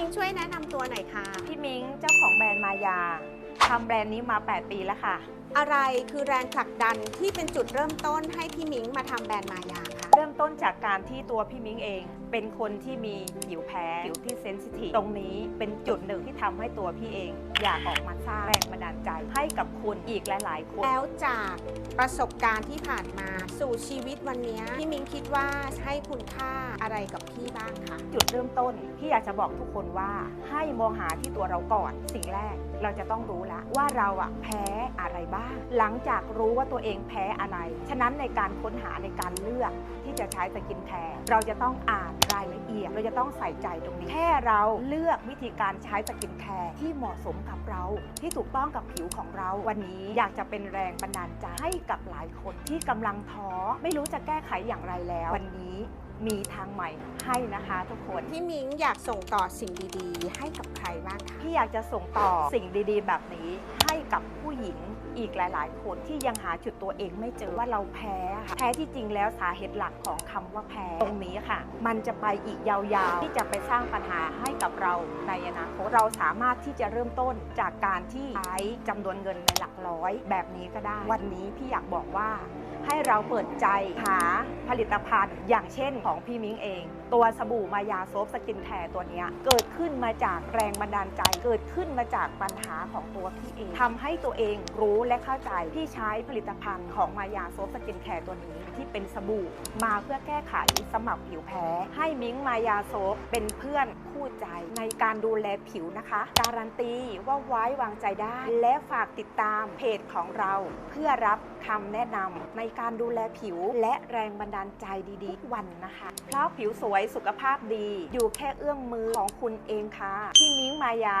มิงช่วยแนะนำตัวหน่อยค่ะ พี่มิ้งเจ้าของแบรนด์มายาทำแบรนด์นี้มา 8 ปีแล้วค่ะ อะไรคือแรงผลักดันที่เป็นจุดเริ่มต้นให้พี่มิงมาทำแบรนด์มายาคะ เริ่มต้นจากการที่ตัวพี่มิ้งเอง เป็นคนที่มีผิวแพ้ผิวที่เซนซิทีฟตรงนี้เป็นจุดหนึ่งที่ทำให้ตัวพี่เอง อยากออกมาสร้างแรงบันดาลใจให้กับคุณอีกหลาย ๆ คน แล้วจากประสบการณ์ที่ผ่านมาสู่ชีวิตวันนี้พี่มิงคิดว่าให้คุณค่าอะไรกับพี่บ้างคะจุดเริ่มต้นพี่อยากจะบอกทุกคนว่าให้มองหาที่ตัวเราก่อนสิ่งแรกเราจะต้องรู้แล้วว่าเราอะแพ้อะไรบ้าง หลังจากรู้ว่าตัวเองแพ้อะไร ฉะนั้นในการค้นหาในการเลือกที่จะใช้สกินแคร์เราจะต้องอ่านรายละเอียด เราจะต้องใส่ใจตรงนี้ แค่เราเลือกวิธีการใช้สกินแคร์ที่เหมาะสมกับเราที่ถูกต้องกับผิวของเรา วันนี้อยากจะเป็นแรงบันดาลใจให้กับหลายคนที่กำลังท้อไม่รู้จะแก้ไขอย่างไรแล้ว วันนี้ มีทางใหม่ให้นะคะทุกคน พี่มิงอยากส่งต่อสิ่งดีๆ ให้กับใครบ้างคะ พี่อยากจะส่งต่อสิ่งดีๆ แบบนี้ให้กับผู้หญิงอีกหลาย ๆ คนที่ยังหาจุดตัวเองไม่เจอว่าเราแพ้ค่ะแพ้ที่จริงแล้วสาเหตุหลักของคำว่าแพ้ตรงนี้ค่ะ มันจะไปอีกยาวๆ ที่จะไปสร้างปัญหาให้กับเราในอนาคตเราสามารถที่จะเริ่มต้นจากการที่ใช้จำนวนเงินในหลักร้อย แบบนี้ก็ได้ วันนี้พี่อยากบอกว่า ให้เราเปิดใจหาผลิตภัณฑ์ อย่างเช่นของพี่มิ้งเอง ตัวสบู่มายาโซฟสกินแคร์ตัวนี้เกิดขึ้นมาจากแรงบันดาลใจ เกิดขึ้นมาจากปัญหาของตัวพี่เองทำให้ตัวเองรู้และเข้าใจที่ใช้ผลิตภัณฑ์ของมายาโซฟสกินแคร์ตัวนี้ ที่เป็นสบู่มาเพื่อแก้ไขสมัครผิวแพ้ ให้มิ้งมายาโซฟเป็นเพื่อนคู่ใจในการดูแลผิวนะคะ การันตีว่าไว้วางใจได้ และฝากติดตามเพจของเรา เพื่อรับคำแนะนำในการดูแลผิวและแรงบันดาลใจดีๆ วันนะคะ เพราะผิวสวยสุขภาพดี อยู่แค่เอื้อมมือของคุณเองค่ะที่มิ้งมายา